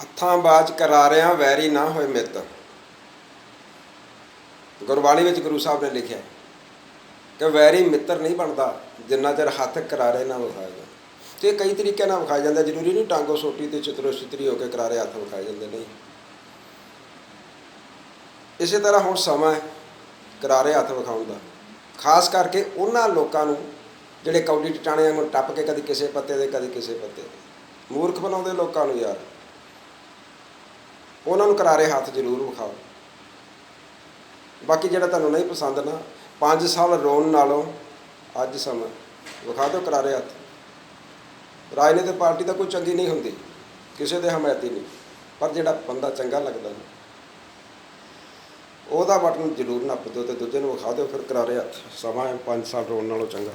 ਹੱਥਾਂ ਬਾਜ ਕਰਾਰਿਆਂ ਵੈਰੀ ਨਾ ਹੋਏ ਮਿੱਤ। ਗੁਰਬਾਣੀ ਵਿੱਚ ਗੁਰੂ ਸਾਹਿਬ ਨੇ ਲਿਖਿਆ ਕਿ ਵੈਰੀ ਮਿੱਤਰ ਨਹੀਂ ਬਣਦਾ ਜਿੰਨਾ ਚਿਰ ਹੱਥ ਕਰਾਰੇ ਨਾ ਵਿਖਾਏ ਜਾਣ। ਤੇ ਇਹ ਕਈ ਤਰੀਕਿਆਂ ਨਾਲ ਵਿਖਾਇਆ ਜਾਂਦਾ, ਜ਼ਰੂਰੀ ਨਹੀਂ ਟਾਂਗੋ ਸੋਟੀ ਤੇ ਚਿਤਰੋ ਚਿਤਰੀ ਹੋ ਕੇ ਕਰਾਰੇ ਹੱਥ ਵਿਖਾਏ ਜਾਂਦੇ ਨਹੀਂ। ਇਸੇ ਤਰ੍ਹਾਂ ਹੁਣ ਸਮਾਂ ਹੈ ਕਰਾਰੇ ਹੱਥ ਵਿਖਾਉਣ ਦਾ। ਖਾਸ ਕਰਕੇ ਉਹਨਾਂ ਲੋਕਾਂ ਨੂੰ ਜਿਹੜੇ ਕੌਡੀ ਟਟਾਣਿਆਂ ਨੂੰ ਟੱਪ ਕੇ ਕਦੀ ਕਿਸੇ ਪੱਤੇ ਦੇ ਕਦੀ ਕਿਸੇ ਪੱਤੇ ਦੇ ਮੂਰਖ ਬਣਾਉਂਦੇ ਲੋਕਾਂ ਨੂੰ ਯਾਰ। ਉਹਨਾਂ ਨੂੰ ਕਰਾਰੇ ਹੱਥ ਜ਼ਰੂਰ ਵਿਖਾਓ। ਬਾਕੀ ਜਿਹੜਾ ਤੁਹਾਨੂੰ ਨਹੀਂ ਪਸੰਦ ਨਾ 5 ਸਾਲ ਰੋਣ ਨਾਲੋਂ ਅੱਜ ਸਮਾਂ। ਵਿਖਾ ਦਿਓ ਕਰਾਰੇ ਹੱਥ। ਰਾਜਨੀਤਿਕ ਪਾਰਟੀ ਤਾਂ ਕੋਈ ਚੰਗੀ ਨਹੀਂ ਹੁੰਦੀ, ਕਿਸੇ ਦੇ ਹਮਾਇਤੀ ਨਹੀਂ, ਪਰ ਜਿਹੜਾ ਬੰਦਾ ਚੰਗਾ ਲੱਗਦਾ ਉਹਦਾ ਬਟਨ ਜ਼ਰੂਰ ਨੱਪ ਦਿਓ ਤੇ ਦੂਜੇ ਨੂੰ ਵਿਖਾ ਦਿਓ ਫਿਰ ਕਰਾਰੇ ਹੱਥ। ਸਮਾਂ 5 ਸਾਲ ਰੋਣ ਨਾਲੋਂ ਚੰਗਾ।